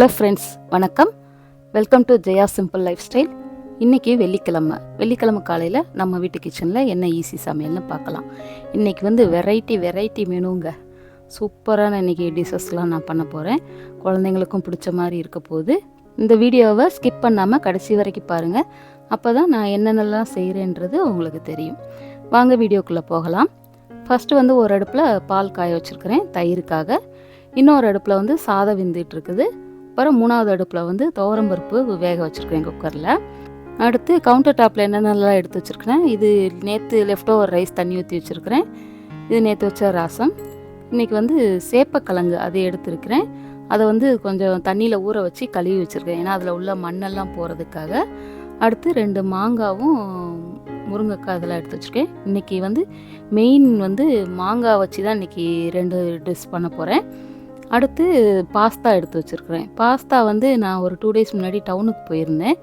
Hello friends வணக்கம். Welcome to Jaya simple life style இன்றைக்கி வெள்ளிக்கிழமை. வெள்ளிக்கிழமை காலையில் நம்ம வீட்டு கிச்சனில் என்ன ஈஸி சமையல்னு பார்க்கலாம். இன்றைக்கி வந்து வெரைட்டி வெரைட்டி மெனுங்க சூப்பரான இன்றைக்கி டிஷ்ஷஸ்லாம் நான் பண்ண போகிறேன் குழந்தைங்களுக்கும் பிடிச்ச மாதிரி இருக்க போகுது. இந்த வீடியோவை ஸ்கிப் பண்ணாமல் கடைசி வரைக்கும் பாருங்கள் அப்போ தான் நான் என்னென்னலாம் செய்கிறேன்றது உங்களுக்கு தெரியும். வாங்க வீடியோக்குள்ளே போகலாம். ஃபஸ்ட்டு வந்து ஒரு அடுப்பில் பால் காய வச்சுருக்கிறேன் தயிருக்காக. இன்னொரு அடுப்பில் வந்து சாதம் விந்துட்டு இருக்குது. அப்புறம் மூணாவது அடுப்பில் வந்து துவரம்பருப்பு வேக வச்சுருக்கேன் குக்கரில். அடுத்து கவுண்டர் டாப்பில் என்னென்னலாம் எடுத்து வச்சுருக்கிறேன் இது நேற்று லெஃப்ட் ஓவர் ரைஸ் தண்ணி ஊற்றி வச்சுருக்கிறேன். இது நேற்று வச்ச ரசம். இன்றைக்கி வந்து சேப்பக்கிழங்கு அதை எடுத்துருக்கிறேன். அதை வந்து கொஞ்சம் தண்ணியில் ஊற வச்சு கழுவி வச்சுருக்கேன். ஏன்னா அதில் உள்ள மண்ணெல்லாம் போகிறதுக்காக அடுத்து ரெண்டு மாங்காவும் முருங்கைக்காய் இதெல்லாம் எடுத்து வச்சுருக்கேன். இன்றைக்கி வந்து மெயின் வந்து மாங்காய் வச்சு தான் இன்றைக்கி ரெண்டு டிஷ் பண்ண போகிறேன் அடுத்து பாஸ்தா எடுத்து வச்சுருக்குறேன். பாஸ்தா வந்து நான் ஒரு டூ டேஸ் முன்னாடி டவுனுக்கு போயிருந்தேன்.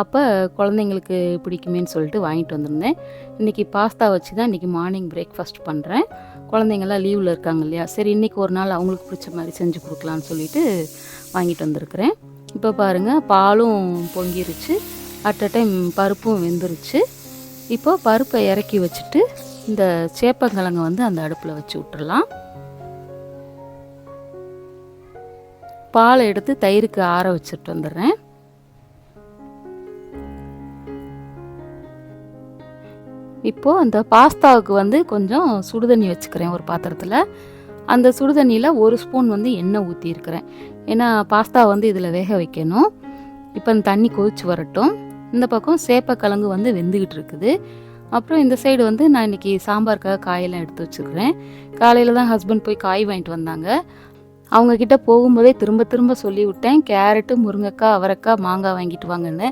அப்போ குழந்தைங்களுக்கு பிடிக்குமேன்னு சொல்லிட்டு வாங்கிட்டு வந்திருந்தேன். இன்றைக்கி பாஸ்தா வச்சு தான் இன்றைக்கி மார்னிங் பிரேக்ஃபாஸ்ட் பண்ணுறேன் குழந்தைங்கள்லாம் லீவில் இருக்காங்க இல்லையா? சரி இன்றைக்கி ஒரு நாள் அவங்களுக்கு பிடிச்ச மாதிரி செஞ்சு கொடுக்கலான்னு சொல்லிட்டு வாங்கிட்டு வந்திருக்கிறேன். இப்போ பாருங்கள் பாலும் பொங்கிருச்சு. அட் அ டைம் பருப்பும் வெந்துருச்சு. இப்போது பருப்பை இறக்கி வச்சுட்டு இந்த சேப்பங்கிழங்க வந்து அந்த அடுப்பில் வச்சு விட்டுறலாம். பாலை எடுத்து தயிருக்கு ஆற வச்சுட்டு வந்துடுறேன். இப்போது அந்த பாஸ்தாவுக்கு வந்து கொஞ்சம் சுடுதண்ணி வச்சுக்கிறேன் ஒரு பாத்திரத்தில். அந்த சுடுதண்ணியில் ஒரு ஸ்பூன் வந்து எண்ணெய் ஊற்றிருக்கிறேன் ஏன்னா பாஸ்தா வந்து இதில் வேக வைக்கணும். இப்போ அந்த தண்ணி கொதிச்சு வரட்டும். இந்த பக்கம் சேப்பக்கிழங்கு வந்து வெந்துக்கிட்டு இருக்குது. அப்புறம் இந்த சைடு வந்து நான் இன்றைக்கி சாம்பாருக்காக காயெல்லாம் எடுத்து வச்சுருக்கிறேன் காலையில் தான் ஹஸ்பண்ட் போய் காய் வாங்கிட்டு வந்தாங்க. அவங்கக்கிட்ட போகும்போதே திரும்ப திரும்ப சொல்லி விட்டேன் கேரட்டு முருங்கைக்காய் அவரைக்காய் மாங்காய் வாங்கிட்டு வாங்கன்னு.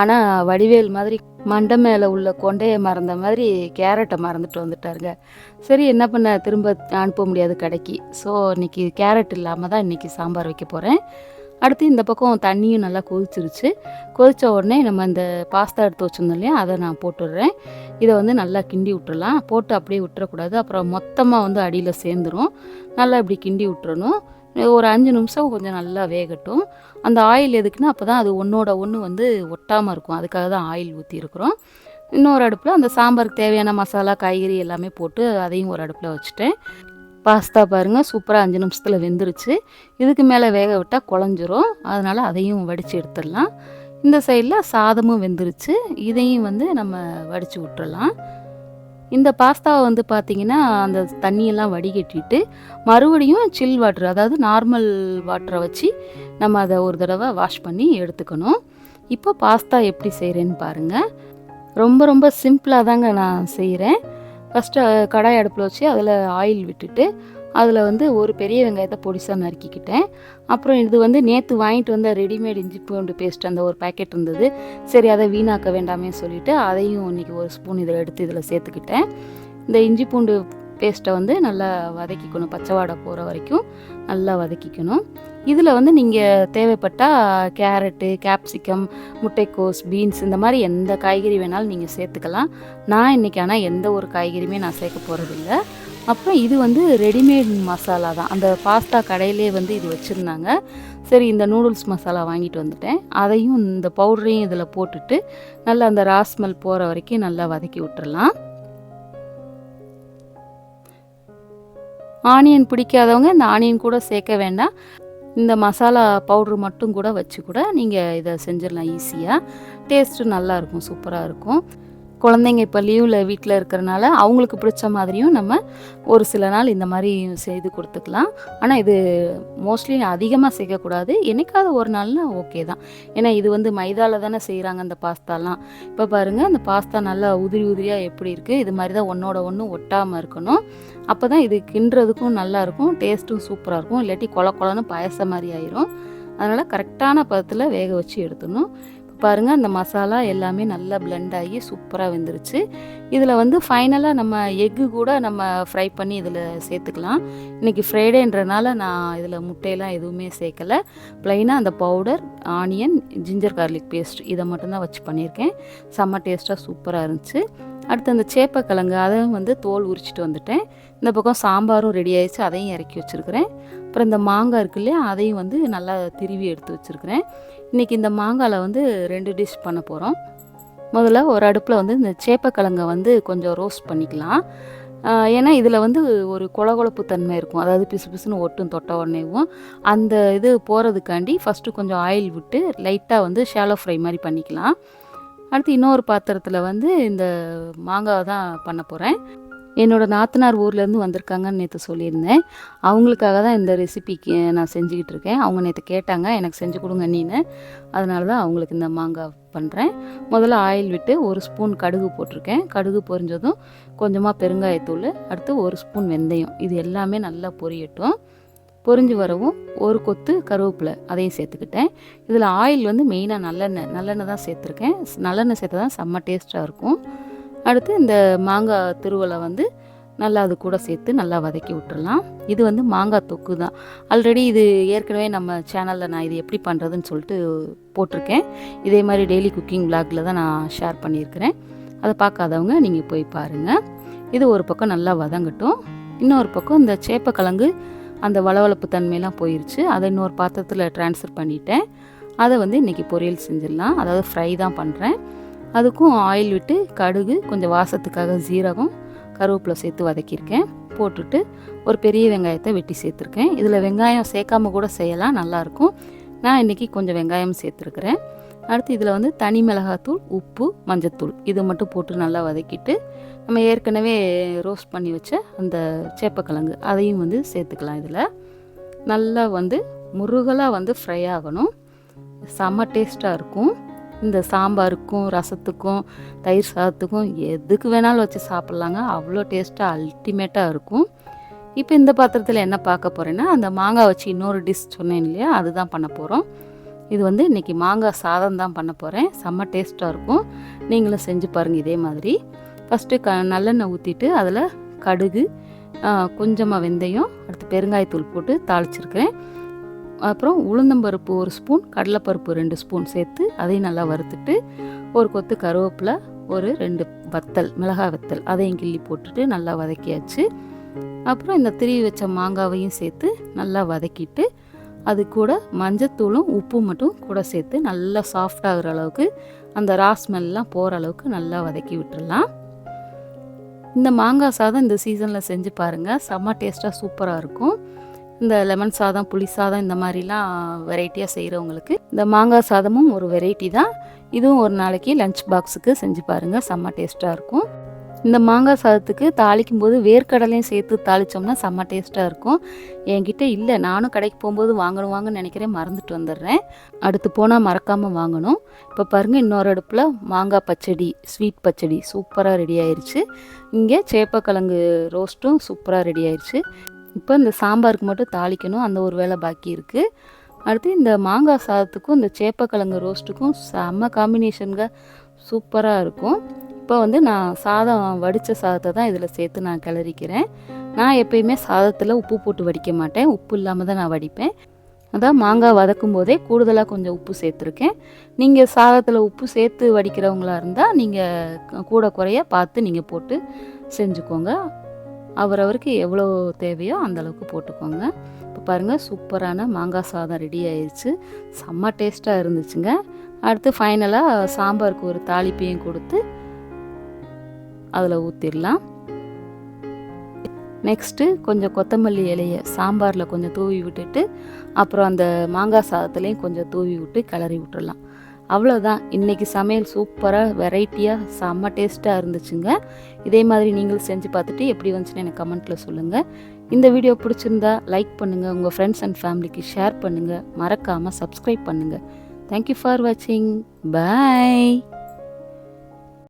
ஆனால் வடிவேல் மாதிரி மண்டை மேலே உள்ள கொண்டையை மறந்த மாதிரி கேரட்டை மறந்துட்டு வந்துட்டாருங்க. சரி என்ன பண்ண? திரும்ப அனுப்ப முடியாது கடைக்கு. ஸோ இன்றைக்கி கேரட் இல்லாமல் தான் இன்றைக்கி சாம்பார் வைக்க போகிறேன் அடுத்து இந்த பக்கம் தண்ணியும் நல்லா கொதிச்சிருச்சு. கொதித்த உடனே நம்ம இந்த பாஸ்தா எடுத்து வச்சுருந்தோம் இல்லையா அதை நான் போட்டுடுறேன். இதை வந்து நல்லா கிண்டி விட்டுறலாம். போட்டு அப்படியே விட்டுறக்கூடாது. அப்புறம் மொத்தமாக வந்து அடியில் சேர்ந்துரும். நல்லா இப்படி கிண்டி விட்டுறணும். ஒரு அஞ்சு நிமிஷம் கொஞ்சம் நல்லா வேகட்டும். அந்த ஆயில் எதுக்குன்னா அப்போ தான் அது ஒன்றோட ஒன்று வந்து ஒட்டாமல் இருக்கும். அதுக்காக தான் ஆயில் ஊற்றிருக்குறோம் இன்னொரு அடுப்பில் அந்த சாம்பாருக்கு தேவையான மசாலா காய்கறி எல்லாமே போட்டு அதையும் ஒரு அடுப்பில் வச்சுட்டேன். பாஸ்தா பாருங்கள் சூப்பராக அஞ்சு நிமிஷத்தில் வெந்துருச்சு. இதுக்கு மேலே வேக விட்டால் குழஞ்சிரும். அதனால் அதையும் வடித்து எடுத்துடலாம். இந்த சைடில் சாதமும் வெந்துருச்சு. இதையும் வந்து நம்ம வடித்து விட்டுறலாம் இந்த பாஸ்தாவை வந்து பார்த்திங்கன்னா அந்த தண்ணியெல்லாம் வடிகட்டிட்டு மறுபடியும் சில் வாட்டர் அதாவது நார்மல் வாட்டரை வச்சு நம்ம அதை ஒரு தடவை வாஷ் பண்ணி எடுத்துக்கணும். இப்போ பாஸ்தா எப்படி செய்கிறேன்னு பாருங்கள் ரொம்ப ரொம்ப சிம்பிளாக தாங்க நான் செய்கிறேன் ஃபஸ்ட்டு கடாய் அடுப்பில் வச்சு அதில் ஆயில் விட்டுட்டு அதில் வந்து ஒரு பெரிய வெங்காயத்தை பொடிசாக நறுக்கிக்கிட்டேன். அப்புறம் இது வந்து நேற்று வாங்கிட்டு வந்த ரெடிமேட் இஞ்சி பூண்டு பேஸ்ட் அந்த ஒரு பேக்கெட் இருந்தது. சரி அதை வீணாக்க வேண்டாமே சொல்லிவிட்டு அதையும் இன்றைக்கி ஒரு ஸ்பூன் இதில் எடுத்து இதில் சேர்த்துக்கிட்டேன். இந்த இஞ்சி பூண்டு பேஸ்ட்டை வந்து நல்லா வதக்கிக்கணும் பச்சை வாடை போகிற வரைக்கும் நல்லா வதக்கிக்கணும். இதில் வந்து நீங்கள் தேவைப்பட்டால் கேரட்டு கேப்சிகம் முட்டைக்கோஸ் பீன்ஸ் இந்த மாதிரி எந்த காய்கறி வேணாலும் நீங்கள் சேர்த்துக்கலாம். நான் இன்றைக்கி ஆனால் எந்த ஒரு காய்கறியுமே நான் சேர்க்க போகிறதில்ல அப்புறம் இது வந்து ரெடிமேட் மசாலா தான். அந்த பாஸ்தா கடையிலே வந்து இது வச்சுருந்தாங்க. சரி இந்த நூடுல்ஸ் மசாலா வாங்கிட்டு வந்துட்டேன். அதையும் இந்த பவுடரையும் இதில் போட்டுட்டு நல்லா அந்த ராஸ்மெல் போகிற வரைக்கும் நல்லா வதக்கி விட்டுறலாம். ஆனியன் பிடிக்காதவங்க இந்த ஆனியன் கூட சேர்க்க வேண்டாம். இந்த மசாலா பவுட்ரு மட்டும் கூட வச்சு கூட நீங்கள் இதை செஞ்சிடலாம் ஈஸியாக டேஸ்ட்டு நல்லாயிருக்கும் சூப்பராக இருக்கும். குழந்தைங்க இப்போ லீவில் வீட்டில் இருக்கிறனால அவங்களுக்கு பிடிச்ச மாதிரியும் நம்ம ஒரு சில நாள் இந்த மாதிரி செய்து கொடுத்துக்கலாம். ஆனால் இது மோஸ்ட்லி அதிகமாக செய்யக்கூடாது. என்றைக்காவது ஒரு நாள்னா ஓகே தான். ஏன்னா இது வந்து மைதாவில் தானே செய்கிறாங்க அந்த பாஸ்தாலாம். இப்போ பாருங்கள் அந்த பாஸ்தா நல்லா உதிரி உதிரியாக எப்படி இருக்குது இது மாதிரி தான் ஒன்றோட ஒன்று ஒட்டாமல் இருக்கணும். அப்போ தான் இது கிண்டுறதுக்கும் நல்லாயிருக்கும் டேஸ்ட்டும் சூப்பராக இருக்கும். இல்லாட்டி கொல கொலன்னு பாயசம் மாதிரி ஆயிரும். அதனால் கரெக்டான பதத்தில் வேக வச்சு எடுத்துடணும். பாருங்கள் அந்த மசாலா எல்லாமே நல்லா பிளெண்ட் ஆகி சூப்பராக வெந்துருச்சு. இதில் வந்து ஃபைனலாக நம்ம எக்கு கூட நம்ம ஃப்ரை பண்ணி இதில் சேர்த்துக்கலாம். இன்றைக்கி ஃப்ரைடேன்றனால நான் இதில் முட்டையெல்லாம் எதுவுமே சேர்க்கலை. ப்ளைனாக அந்த powder onion ginger garlic paste இதை மட்டும்தான் வச்சு பண்ணியிருக்கேன். செம்ம டேஸ்ட்டாக சூப்பராக இருந்துச்சு. அடுத்து அந்த சேப்பக்கிழங்கு அதையும் வந்து தோல் உரிச்சிட்டு வந்துட்டேன். இந்த பக்கம் சாம்பாரும் ரெடி ஆயிடுச்சு அதையும் இறக்கி வச்சுருக்கிறேன். அப்புறம் இந்த மாங்காய் இருக்கு இல்லையா அதையும் வந்து நல்லா திருவி எடுத்து வச்சுருக்கிறேன். இன்றைக்கி இந்த மாங்காயில் வந்து ரெண்டு டிஷ் பண்ண போகிறோம் முதல்ல ஒரு அடுப்பில் வந்து இந்த சேப்பக்கிழங்கை வந்து கொஞ்சம் ரோஸ்ட் பண்ணிக்கலாம். ஏன்னா இதில் வந்து ஒரு கொழகொழப்பு தன்மை இருக்கும். அதாவது பிசு பிசுன்னு ஒட்டும் தொட்ட உடனேவும். அந்த இது போகிறதுக்காண்டி ஃபஸ்ட்டு கொஞ்சம் ஆயில் விட்டு லைட்டாக வந்து ஷாலோ ஃப்ரை மாதிரி பண்ணிக்கலாம். அடுத்து இன்னொரு பாத்திரத்தில் வந்து இந்த மாங்காய் தான் பண்ண போகிறேன் என்னோடய நாத்தனார் ஊர்லேருந்து வந்திருக்காங்கன்னு நேற்று சொல்லியிருந்தேன். அவங்களுக்காக தான் இந்த ரெசிபிக்கு நான் செஞ்சுக்கிட்டு இருக்கேன். அவங்க நேற்று கேட்டாங்க எனக்கு செஞ்சு கொடுங்க நீனு. அதனால தான் அவங்களுக்கு இந்த மாங்காய் பண்ணுறேன் முதல்ல ஆயில் விட்டு ஒரு ஸ்பூன் கடுகு போட்டிருக்கேன். கடுகு பொரிஞ்சதும் கொஞ்சமாக பெருங்காயத்தூள் அடுத்து ஒரு ஸ்பூன் வெந்தயம். இது எல்லாமே நல்லா பொரியட்டும். பொரிஞ்சு வரவும் ஒரு கொத்து கருவேப்பிலை அதையும் சேர்த்துக்கிட்டேன். இதில் ஆயில் வந்து மெயினாக நல்லெண்ணெய் நல்லெண்ணெய் தான் சேர்த்துருக்கேன். நல்லெண்ணெய் சேர்த்து தான் செம்ம டேஸ்ட்டாக இருக்கும். அடுத்து இந்த மாங்காய் திருவலை வந்து நல்லா அது கூட சேர்த்து நல்லா வதக்கி விட்டுறலாம். இது வந்து மாங்காய் தொக்கு தான். ஆல்ரெடி இது ஏற்கனவே நம்ம சேனலில் நான் இது எப்படி பண்ணுறதுன்னு சொல்லிட்டு போட்டிருக்கேன். இதே மாதிரி டெய்லி குக்கிங் விளாகில் தான் நான் ஷேர் பண்ணியிருக்கிறேன். அதை பார்க்காதவங்க நீங்கள் போய் பாருங்கள் இது ஒரு பக்கம் நல்லா வதங்கட்டும். இன்னொரு பக்கம் இந்த சேப்பக்கிழங்கு அந்த வளவளப்பு தன்மையெல்லாம் போயிடுச்சு அதை இன்னொரு பாத்திரத்தில் ட்ரான்ஸ்ஃபர் பண்ணிட்டேன். அதை வந்து இன்றைக்கி பொரியல் செஞ்சிடலாம். அதாவது ஃப்ரை தான் பண்ணுறேன் அதுக்கும் ஆயில் விட்டு கடுகு கொஞ்சம் வாசத்துக்காக சீரகம் கருவேப்பிலை சேர்த்து வதக்கியிருக்கேன். போட்டுட்டு ஒரு பெரிய வெங்காயத்தை வெட்டி சேர்த்துருக்கேன். இதில் வெங்காயம் சேர்க்காம கூட செய்யலாம் நல்லாயிருக்கும். நான் இன்றைக்கி கொஞ்சம் வெங்காயம் சேர்த்துருக்குறேன். அடுத்து இதில் வந்து தனி மிளகாத்தூள் உப்பு மஞ்சத்தூள் இது மட்டும் போட்டு நல்லா வதக்கிட்டு நம்ம ஏற்கனவே ரோஸ்ட் பண்ணி வச்ச அந்த சேப்பக்கிழங்கு அதையும் வந்து சேர்த்துக்கலாம் இதில். நல்லா வந்து முருகலாக வந்து ஃப்ரை ஆகணும். செம்ம டேஸ்ட்டாக இருக்கும். இந்த சாம்பாருக்கும் ரசத்துக்கும் தயிர் சாதத்துக்கும் எதுக்கு வேணாலும் வச்சு சாப்பிட்லாங்க. அவ்வளோ டேஸ்ட்டாக அல்டிமேட்டாக இருக்கும். இப்போ இந்த பாத்திரத்தில் என்ன பார்க்க போகிறேன்னா அந்த மாங்காய் வச்சு இன்னொரு டிஷ் சொன்னேன் இல்லையா? அதுதான் பண்ண போகிறோம் இது வந்து இன்றைக்கி மாங்காய் சாதம் தான் பண்ண போகிறேன் செம்ம டேஸ்ட்டாக இருக்கும். நீங்களும் செஞ்சு பாருங்கள் இதே மாதிரி. ஃபஸ்ட்டு க நல்லெண்ணெய் ஊற்றிட்டு அதில் கடுகு கொஞ்சமாக வெந்தயம் அடுத்து பெருங்காயத்தூள் போட்டு தாளிச்சிருக்கிறேன். அப்புறம் உளுந்தம்பருப்பு ஒரு ஸ்பூன் கடலைப்பருப்பு ரெண்டு ஸ்பூன் சேர்த்து அதையும் நல்லா வறுத்துட்டு ஒரு கொத்து கருவேப்பிலை ஒரு ரெண்டு வத்தல் மிளகாய் வத்தல் அதையும் கிள்ளி போட்டுட்டு நல்லா வதக்கியாச்சு. அப்புறம் இந்த திருவி வச்ச மாங்காவையும் சேர்த்து நல்லா வதக்கிட்டு அது கூட மஞ்சத்தூளும் உப்பு மட்டும் கூட சேர்த்து நல்லா சாஃப்டாகிற அளவுக்கு அந்த ரா ஸ்மெல்லாம் போகிற அளவுக்கு நல்லா வதக்கி விட்டுடலாம் இந்த மாங்காய் சாதம் இந்த சீசனில் செஞ்சு பாருங்கள் செம்ம டேஸ்ட்டாக சூப்பராக இருக்கும். இந்த லெமன் சாதம் புளி சாதம் இந்த மாதிரிலாம் வெரைட்டியாக செய்கிறவங்களுக்கு இந்த மாங்காய் சாதமும் ஒரு வெரைட்டி தான். இதுவும் ஒரு நாளைக்கு லஞ்ச் பாக்ஸுக்கு செஞ்சு பாருங்கள் செம்ம டேஸ்ட்டாக இருக்கும். இந்த மாங்காய் சாதத்துக்கு தாளிக்கும் போது வேர்க்கடலையும் சேர்த்து தாளித்தோம்னா செம்ம டேஸ்ட்டாக இருக்கும். என்கிட்ட இல்லை நானும் கடைக்கு போகும்போது வாங்கணும் வாங்கன்னு நினைக்கிறேன் மறந்துட்டு வந்துடுறேன். அடுத்து போனால் மறக்காமல் வாங்கணும். இப்போ பாருங்கள் இன்னொரு அடுப்பில் மாங்காய் பச்சடி ஸ்வீட் பச்சடி சூப்பராக ரெடி ஆயிடுச்சு இங்கே சேப்பக்கிழங்கு ரோஸ்ட்டும் சூப்பராக ரெடி ஆயிடுச்சு இப்போ இந்த சாம்பாருக்கு மட்டும் தாளிக்கணும் அந்த ஒரு வேலை பாக்கி இருக்குது அடுத்து இந்த மாங்காய் சாதத்துக்கும் இந்த சேப்பக்கிழங்கு ரோஸ்ட்டுக்கும் செம்ம காம்பினேஷனுங்க சூப்பராக இருக்கும். இப்போ வந்து நான் சாதம் வடித்த சாதத்தை தான் இதில் சேர்த்து நான் கிளறிக்கிறேன். நான் எப்பயுமே சாதத்தில் உப்பு போட்டு வடிக்க மாட்டேன். உப்பு இல்லாமல் தான் நான் வடிப்பேன். அதான் மாங்காய் வதக்கும் போதே கூடுதலாக கொஞ்சம் உப்பு சேர்த்துருக்கேன். நீங்கள் சாதத்தில் உப்பு சேர்த்து வடிக்கிறவங்களா இருந்தால் நீங்கள் கூட குறைய பார்த்து நீங்கள் போட்டு செஞ்சுக்கோங்க. அவரவருக்கு எவ்வளோ தேவையோ அந்தளவுக்கு போட்டுக்கோங்க. இப்போ பாருங்கள் சூப்பரான மாங்காய் சாதம் ரெடி ஆயிடுச்சு செம்ம டேஸ்ட்டாக இருந்துச்சுங்க. அடுத்து ஃபைனலாக சாம்பாருக்கு ஒரு தாளிப்பையும் கொடுத்து அதில் ஊற்றிடலாம் நெக்ஸ்ட்டு கொஞ்சம் கொத்தமல்லி இலையை சாம்பாரில் கொஞ்சம் தூவி விட்டுட்டு அப்புறம் அந்த மாங்காய் சாதத்துலேயும் கொஞ்சம் தூவி விட்டு கிளறி விட்டுடலாம். அவ்வளோதான் இன்றைக்கி சமையல் சூப்பராக வெரைட்டியாக செம்ம டேஸ்ட்டாக இருந்துச்சுங்க. இதே மாதிரி நீங்களும் செஞ்சு பார்த்துட்டு எப்படி வந்துச்சுன்னு எனக்கு கமெண்ட்டில் சொல்லுங்கள் இந்த வீடியோ பிடிச்சிருந்தா லைக் பண்ணுங்கள் உங்கள் ஃப்ரெண்ட்ஸ் அண்ட் ஃபேமிலிக்கு ஷேர் பண்ணுங்கள் மறக்காமல் சப்ஸ்கிரைப் பண்ணுங்கள் தேங்க்யூ ஃபார் வாட்சிங் பாய்